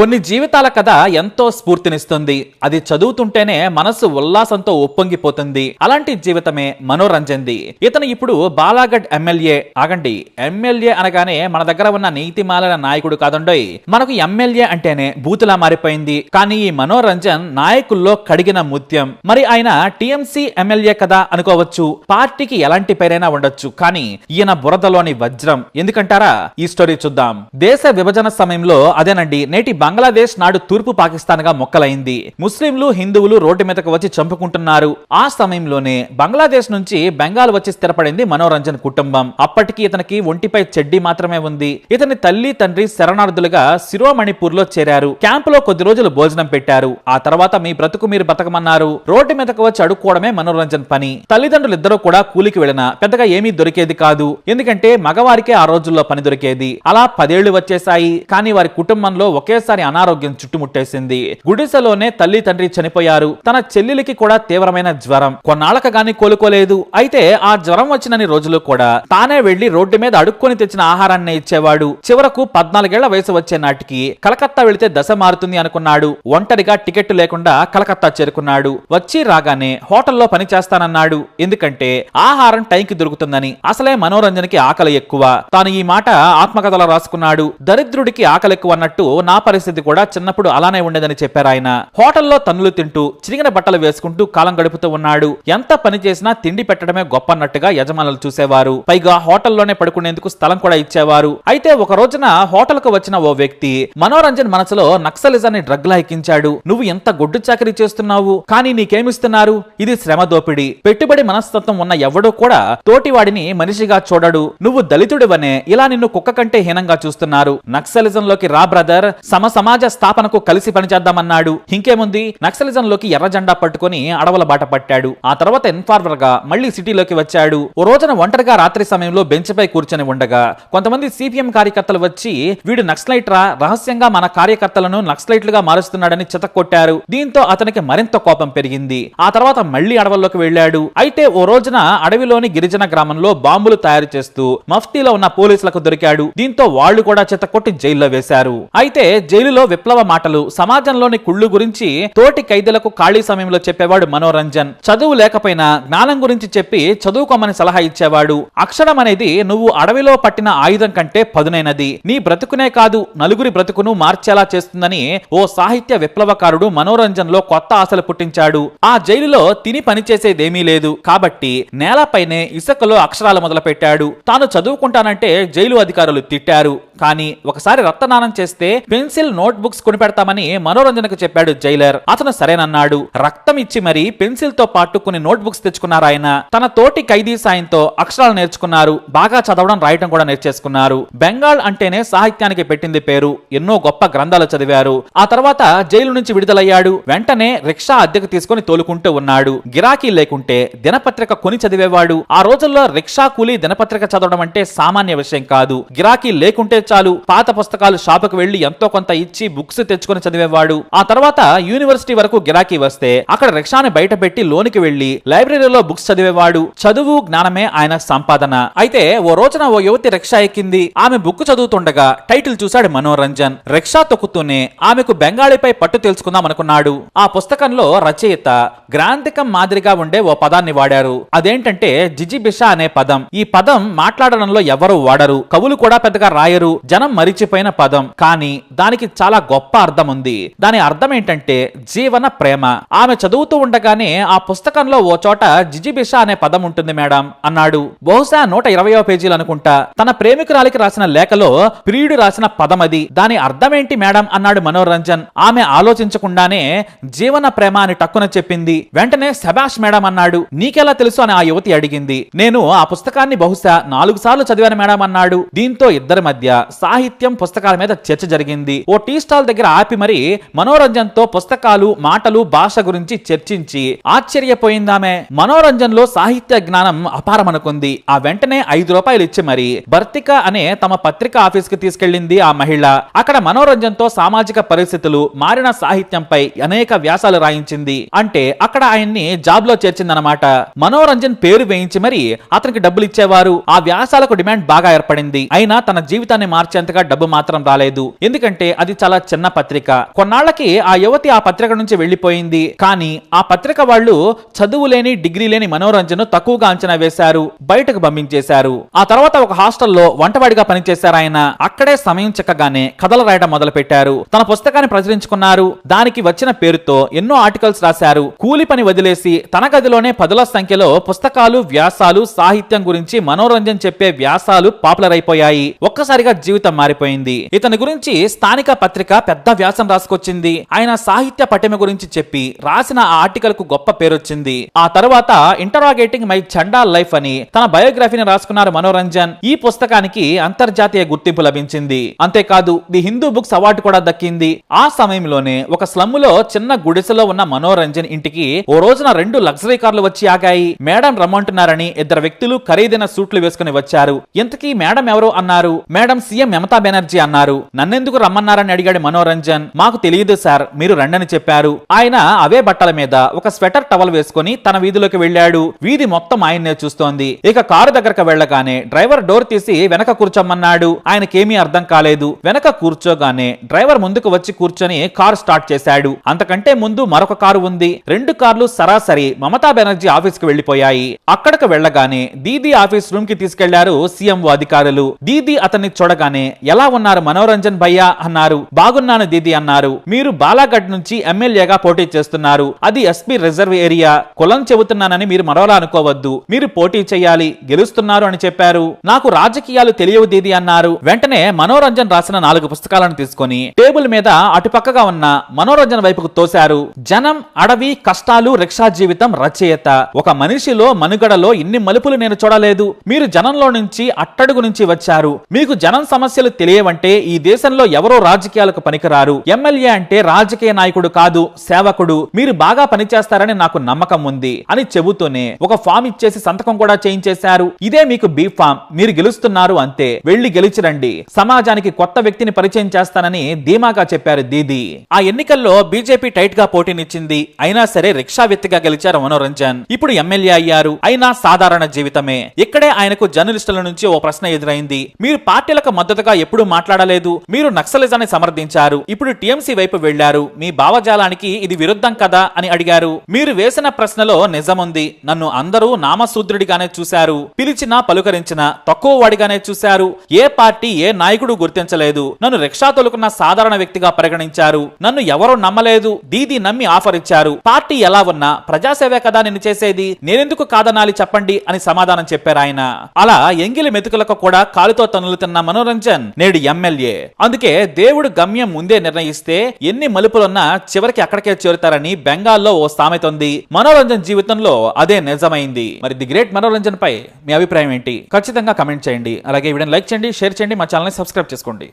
కొన్ని జీవితాల కథ ఎంతో స్ఫూర్తినిస్తుంది. అది చదువుతుంటేనే మనసు ఉల్లాసంతో ఉప్పొంగిపోతుంది. అలాంటి జీవితమే మనోరంజన్ది. ఇతను ఇప్పుడు బాలాగఢ్ ఎమ్మెల్యే. ఆగండి ఎమ్మెల్యే అనగానే మన దగ్గర ఉన్న నీతిమాల నాయకుడు కాదండోయ్. మనకు ఎమ్మెల్యే అంటేనే బూతులా మారిపోయింది. కానీ ఈ మనోరంజన్ నాయకుల్లో కడిగిన ముత్యం. మరి ఆయన టీఎంసీ ఎమ్మెల్యే కదా అనుకోవచ్చు. పార్టీకి ఎలాంటి పేరైనా ఉండొచ్చు. కానీ ఈయన బురదలోని వజ్రం. ఎందుకంటారా? ఈ స్టోరీ చూద్దాం. దేశ విభజన సమయంలో అదేనండి నేటి బంగ్లాదేశ్ నాడు తూర్పు పాకిస్తాన్గా మొక్కలైంది. ముస్లింలు హిందువులు రోడ్డు మీదకు వచ్చి చంపుకుంటున్నారు. ఆ సమయంలోనే బంగ్లాదేశ్ నుంచి బెంగాల్ వచ్చి స్థిరపడింది మనోరంజన్ కుటుంబం. అప్పటికి ఇతనికి ఒంటిపై చెడ్డి మాత్రమే ఉంది. ఇతని తల్లి తండ్రి శరణార్థులుగా శిరోమణిపూర్లో చేరారు. క్యాంపులో కొద్ది రోజులు భోజనం పెట్టారు. ఆ తర్వాత మీ బ్రతుకు మీరు బతకమన్నారు. రోడ్డు మీదకు వచ్చి అడుక్కోవడమే మనోరంజన్ పని. తల్లిదండ్రులు ఇద్దరు కూడా కూలికి వెళ్ళినా పెద్దగా ఏమీ దొరికేది కాదు. ఎందుకంటే మగవారికే ఆ రోజుల్లో పని దొరికేది. అలా పదేళ్ళు వచ్చేసాయి కానీ వారి కుటుంబంలో ఒకేసారి అనారోగ్యం చుట్టుముట్టేసింది. గుడిసెలోనే తల్లి తండ్రి చనిపోయారు. తన చెల్లెలికి కూడా తీవ్రమైన జ్వరం. కొన్నాళ్ళక గాని కోలుకోలేదు. అయితే ఆ జ్వరం వచ్చినన్ని రోజులు కూడా తానే వెళ్ళి రోడ్డు మీద అడుక్కొని తెచ్చిన ఆహారాన్ని ఇచ్చేవాడు. చివరకు పద్నాలుగేళ్ళ వయసు వచ్చే నాటికి కలకత్తా వెళితే దశ మారుతుంది అనుకున్నాడు. ఒంటరిగా టికెట్ లేకుండా కలకత్తా చేరుకున్నాడు. వచ్చి రాగానే హోటల్లో పని చేస్తానన్నాడు. ఎందుకంటే ఆహారం టైంకి దొరుకుతుందని అసలే మనోరంజన్కి ఆకలి ఎక్కువ. తాను ఈ మాట ఆత్మకథలో రాసుకున్నాడు. దరిద్రుడికి ఆకలి ఎక్కువ అన్నట్టు నా పరిస్థితి కూడా చిన్నప్పుడు అలానే ఉండేదని చెప్పారు ఆయన. హోటల్లో తన్నులు తింటూ చిరిగిన బట్టలు వేసుకుంటూ కాలం గడుపుతూ ఉన్నాడు. ఎంత పని చేసినా తిండి పెట్టడమే గొప్ప అన్నట్టుగా యజమానులు చూసేవారు. పైగా హోటల్లోనే పడుకునేందుకు స్థలం కూడా ఇచ్చేవారు. అయితే ఒక రోజున హోటల్కు వచ్చిన ఓ వ్యక్తి మనోరంజన్ మనసులో నక్సలిజాన్ని డ్రగ్ లా ఎక్కించాడు. నువ్వు ఎంత గొడ్డు చాకరీ చేస్తున్నావు? కానీ నీకేమిస్తున్నారు? ఇది శ్రమ దోపిడి. పెట్టుబడి మనస్తత్వం ఉన్న ఎవడో కూడా తోటివాడిని మనిషిగా చూడడు. నువ్వు దళితుడివనే. ఇలా నిన్ను కుక్క కంటే హీనంగా చూస్తున్నారు. నక్సలిజంలోకి రా బ్రదర్. సమస్య సమాజ స్థాపనకు కలిసి పనిచేద్దామన్నాడు. ఇంకేముంది? నక్సలిజంలోకి ఎర్ర జెండా పట్టుకొని అడవుల బాట పట్టాడు. ఆ తర్వాత ఇన్ఫార్మర్గా మళ్ళీ సిటీలోకి వచ్చాడు. ఓ రోజున ఒంటరిగా రాత్రి సమయంలో బెంచ్ పై కూర్చొని ఉండగా కొంతమంది సిపిఎం కార్యకర్తలు వచ్చి వీడు నక్సలైట్ రా రహస్యంగా మన కార్యకర్తలను నక్సలైట్లుగా మారుస్తున్నాడని చితక్కొట్టారు. దీంతో అతనికి మరింత కోపం పెరిగింది. ఆ తర్వాత మళ్ళీ అడవుల్లోకి వెళ్ళాడు. అయితే ఓ రోజున అడవిలోని గిరిజన గ్రామంలో బాంబులు తయారు చేస్తూ మఫ్తీలో ఉన్న పోలీసులకు దొరికాడు. దీంతో వాళ్ళు కూడా చితక్కొట్టి జైల్లో వేశారు. అయితే జైలులో విప్లవ మాటలు సమాజంలోని కుళ్ళు గురించి తోటి ఖైదీలకు ఖాళీ సమయంలో చెప్పేవాడు మనోరంజన్. చదువు లేకపోయినా జ్ఞానం గురించి చెప్పి చదువుకోమని సలహా ఇచ్చేవాడు. అక్షరం అనేది నువ్వు అడవిలో పట్టిన ఆయుధం కంటే పదునైనది. నీ బ్రతుకునే కాదు నలుగురి బ్రతుకును మార్చేలా చేస్తుందని ఓ సాహిత్య విప్లవకారుడు మనోరంజన్లో కొత్త ఆశలు పుట్టించాడు. ఆ జైలులో తిని పనిచేసేదేమీ లేదు. కాబట్టి నేలపైనే ఇసుకలో అక్షరాలు మొదలు పెట్టాడు తాను చదువుకుంటానంటే జైలు అధికారులు తిట్టారు. కానీ ఒకసారి రక్తదానం చేస్తే పెన్సిల్ నోట్ బుక్స్ కొనిపెడతామని మనోరంజనకు చెప్పాడు జైలర్. అతను సరేనన్నాడు. రక్తం ఇచ్చి మరీ పెన్సిల్తో పాటు కొన్ని నోట్ బుక్స్ తెచ్చుకున్నారాయన. తన తోటి ఖైదీ సాయంతో అక్షరాలు నేర్చుకున్నారు. బాగా చదవడం రాయటం కూడా నేర్చేసుకున్నారు. బెంగాల్ అంటేనే సాహిత్యానికి పెట్టింది పేరు. ఎన్నో గొప్ప గ్రంథాలు చదివారు. ఆ తర్వాత జైలు నుంచి విడుదలయ్యాడు. వెంటనే రిక్షా అద్దెకు తీసుకుని తోలుకుంటూ ఉన్నాడు. గిరాకీ లేకుంటే దినపత్రిక కొని చదివేవాడు. ఆ రోజుల్లో రిక్షా కూలి దినపత్రిక చదవడం అంటే సామాన్య విషయం కాదు. గిరాకీ లేకుంటే చాలు. పాత పుస్తకాలు షాపుకు వెళ్ళి ఎంతో కొంత ఇచ్చి బుక్స్ తెచ్చుకొని చదివేవాడు. ఆ తర్వాత యూనివర్సిటీ వరకు గిరాకీ వస్తే అక్కడ రిక్షాని బయట పెట్టి లోనికి వెళ్ళి లైబ్రరీలో బుక్స్ చదివేవాడు. చదువు జ్ఞానమే ఆయన సంపాదన. అయితే ఓ రోజున ఓ యువతి రిక్షా ఎక్కింది. ఆమె బుక్ చదువుతుండగా టైటిల్ చూశాడు మనోరంజన్. రిక్షా తొక్కుతూనే ఆమెకు బెంగాలీపై పట్టు తెలుసుకుందాం అనుకున్నాడు. ఆ పుస్తకంలో రచయిత గ్రాంధికం మాదిరిగా ఉండే ఓ పదాన్ని వాడారు. అదేంటంటే జిజిబిషా అనే పదం. ఈ పదం మాట్లాడడంలో ఎవరు వాడరు. కవులు కూడా పెద్దగా రాయరు. జనం మరిచిపోయిన పదం. కానీ దానికి చాలా గొప్ప అర్థం ఉంది. దాని అర్థం ఏంటంటే జీవన ప్రేమ. ఆమె చదువుతూ ఉండగానే ఆ పుస్తకంలో ఓ చోట జిజిబిష అనే పదం ఉంటుంది మేడం అన్నాడు. బహుశా నూట ఇరవయో పేజీలు అనుకుంటా. తన ప్రేమికురాలికి రాసిన లేఖలో ప్రియుడు రాసిన పదం అది. దాని అర్థం ఏంటి మేడం అన్నాడు మనోరంజన్. ఆమె ఆలోచించకుండానే జీవన ప్రేమ అని టక్కున చెప్పింది. వెంటనే శబాష్ మేడం అన్నాడు. నీకెలా తెలుసు అని ఆ యువతి అడిగింది. నేను ఆ పుస్తకాన్ని బహుశా నాలుగు సార్లు చదివాను మేడం అన్నాడు. దీంతో ఇద్దరి మధ్య సాహిత్యం పుస్తకాల మీద చర్చ జరిగింది. ఓ టీ స్టాల్ దగ్గర ఆపి మరి మనోరంజన్తో పుస్తకాలు మాటలు భాష గురించి చర్చించి ఆశ్చర్యపోయిందామె. మనోరంజన్లో సాహిత్య జ్ఞానం అపారమనుకుంది. ఆ వెంటనే ఐదు రూపాయలు ఇచ్చి మరి భర్తిక అనే తమ పత్రిక ఆఫీస్కి తీసుకెళ్ళింది ఆ మహిళ. అక్కడ మనోరంజన్తో సామాజిక పరిస్థితులు మారిన సాహిత్యంపై అనేక వ్యాసాలు రాయించింది. అంటే అక్కడ ఆయన్ని జాబ్లో చేర్చిందనమాట మనోరంజన్ పేరు వేయించి మరి అతనికి డబ్బులు ఇచ్చేవారు. ఆ వ్యాసాలకు డిమాండ్ బాగా ఏర్పడింది. అయినా తన జీవితాన్ని మార్చేంతగా డబ్బు మాత్రం రాలేదు. ఎందుకంటే అది చాలా చిన్న పత్రిక. కొన్నాళ్ళకి ఆ యువతి ఆ పత్రిక నుంచి వెళ్ళిపోయింది కానీ ఆ పత్రిక వాళ్ళు చదువు లేని డిగ్రీ లేని మనోరంజన్ తక్కువగా అంచనా వేశారు. బయటకు పంపించేశారు. ఆ తర్వాత ఒక హాస్టల్లో వంటవాడిగా పనిచేశారు ఆయన. అక్కడే సమయం చిక్కగానే కథలు రాయడం మొదలు పెట్టారు తన పుస్తకాన్ని ప్రచురించుకున్నారు. దానికి వచ్చిన పేరుతో ఎన్నో ఆర్టికల్స్ రాశారు. కూలి పని వదిలేసి తన గదిలోనే పదుల సంఖ్యలో పుస్తకాలు వ్యాసాలు సాహిత్యం గురించి మనోరంజన్ చెప్పే వ్యాసాలు పాపులర్ అయిపోయాయి. ఒక్కసారిగా జీవితం మారిపోయింది. ఇతని గురించి స్థానిక పత్రిక పెద్ద వ్యాసం రాసుకొచ్చింది. ఆయన సాహిత్య పటిమ గురించి చెప్పి రాసిన ఆ ఆర్టికల్కు గొప్ప పేరొచ్చింది. ఆ తర్వాత ఇంటరాగేటింగ్ మై చండా లైఫ్ అని తన బయోగ్రఫీని రాసుకున్నారు మనోరంజన్. ఈ పుస్తకానికి అంతర్జాతీయ గుర్తింపు లభించింది. అంతేకాదు ది హిందూ బుక్స్ అవార్డు కూడా దక్కింది. ఆ సమయంలోనే ఒక స్లమ్లో చిన్న గుడిసెలో ఉన్న మనోరంజన్ ఇంటికి ఓ రోజున రెండు లగ్జరీ కార్లు వచ్చి ఆగాయి. మేడం రమ్మంటున్నారని ఇద్దరు వ్యక్తులు ఖరీదైన సూట్లు వేసుకుని వచ్చారు. ఇంతకీ మేడం ఎవరు? అన్నారు. మేడం సీఎం మమతా బెనర్జీ అన్నారు. నన్నెందుకు రమ్మన్నారని అడిగాడు మనోరంజన్. మాకు తెలియదు సార్ మీరు రండని చెప్పారు. ఆయన అవే బట్టల మీద ఒక స్వెటర్ టవల్ వేసుకుని తన వీధిలోకి వెళ్ళాడు. వీధి మొత్తం ఆయన్నే చూస్తోంది. ఇక కారు దగ్గరకు వెళ్ళగానే డ్రైవర్ డోర్ తీసి వెనక కూర్చోమన్నాడు. ఆయనకేమీ అర్థం కాలేదు. వెనక కూర్చోగానే డ్రైవర్ ముందుకు వచ్చి కూర్చొని కారు స్టార్ట్ చేశాడు. అంతకంటే ముందు మరొక కారు ఉంది. రెండు కార్లు సరాసరి మమతా బెనర్జీ ఆఫీస్కి వెళ్ళిపోయాయి అక్కడకు వెళ్ళగానే దీదీ ఆఫీస్ రూమ్కి తీసుకెళ్ళారు సీఎంఓ అధికారులు. దీదీ అతన్ని చూడగానే ఎలా ఉన్నారు మనోరంజన్ భయ్యా? అన్నారు. బాగున్నాను దీది అన్నారు. మీరు బాలాఘట్ నుంచి ఎమ్మెల్యేగా పోటీ చేస్తున్నారు. అది ఎస్పీ రిజర్వ్ ఏరియా. కులం చెబుతున్నానని మీరు మరోలా అనుకోవద్దు. మీరు పోటీ చేయాలి. గెలుస్తున్నారు అని చెప్పారు. నాకు రాజకీయాలు తెలియవు దీది అన్నారు. వెంటనే మనోరంజన్ రాసిన నాలుగు పుస్తకాలను తీసుకొని టేబుల్ మీద అటుపక్కగా ఉన్న మనోరంజన్ వైపుకు తోశారు. జనం అడవి కష్టాలు రిక్షా జీవితం రచయిత. ఒక మనిషిలో మనుగడలో ఇన్ని మలుపులు నేను చూడలేదు. మీరు జనంలో నుంచి అట్టడుగు నుంచి వచ్చారు. మీకు జనం సమస్యలు తెలియవంటే ఈ దేశంలో ఎవరో రాజకీయాలకు పనికిరారు. ఎమ్మెల్యే అంటే రాజకీయ నాయకుడు కాదు సేవకుడు. మీరు బాగా పనిచేస్తారని నాకు నమ్మకం ఉంది అని చెబుతూనే ఒక ఫామ్ ఇచ్చేసి సంతకం కూడా చేయించేశారు. ఇదే మీకు బీ ఫామ్. మీరు గెలుస్తున్నారు అంతే. వెళ్ళి గెలిచిరండి. సమాజానికి కొత్త వ్యక్తిని పరిచయం చేస్తానని ధీమాగా చెప్పారు దీది. ఆ ఎన్నికల్లో బీజేపీ టైట్గా పోటీనిచ్చింది. అయినా సరే రిక్షా వ్యక్తిగా గెలిచారు మనోరంజన్. ఇప్పుడు ఎమ్మెల్యే అయ్యారు. అయినా సాధారణ జీవితమే. ఇక్కడే ఆయనకు జర్నలిస్టుల నుంచి ఓ ప్రశ్న ఎదురైంది. మీరు పార్టీలకు మద్దతుగా ఎప్పుడూ మాట్లాడలేదు. మీరు నక్సలిజాన్ని సమర్థించారు. ఇప్పుడు టీఎంసీ వైపు వెళ్ళారు మీ భావజాలానికి ఇది విరుద్ధం కదా అని అడిగారు. మీరు వేసిన ప్రశ్నలో నిజముంది. నన్ను అందరూ నామశూద్రుడిగానే చూశారు. పిలిచినా పలుకరించిన తక్కువ వాడిగానే చూశారు. ఏ పార్టీ ఏ నాయకుడు గుర్తించలేదు. నన్ను రిక్షా తొలుకున్న సాధారణ వ్యక్తిగా పరిగణించారు. నన్ను ఎవరూ నమ్మలేదు. దీది నమ్మి ఆఫర్ ఇచ్చారు. పార్టీ ఎలా ఉన్నా ప్రజాసేవే కదా నేను చేసేది. నేనెందుకు కాదనాలి చెప్పండి అని సమాధానం చెప్పారు ఆయన. అలా ఎంగిలి మెతుకులకు కూడా కాలుతో తన్నులుతున్న మనోరంజన్ నేడు ఎమ్మెల్యే. అందుకే దేవుడు గమ్యం ముందే నిర్ణయిస్తే ఎన్ని మలుపులున్నా చివరికి అక్కడికే చేరుతారని బెంగాల్లో ఓ సామెత ఉంది. మనోరంజన్ జీవితంలో అదే నిజమైంది. మరి ది గ్రేట్ మనోరంజన్ పై మీ అభిప్రాయం ఏంటి? ఖచ్చితంగా కమెంట్ చేయండి. అలాగే వీడియోని లైక్ చేయండి షేర్ చేయండి మా ఛానల్ని సబ్స్క్రైబ్ చేసుకోండి.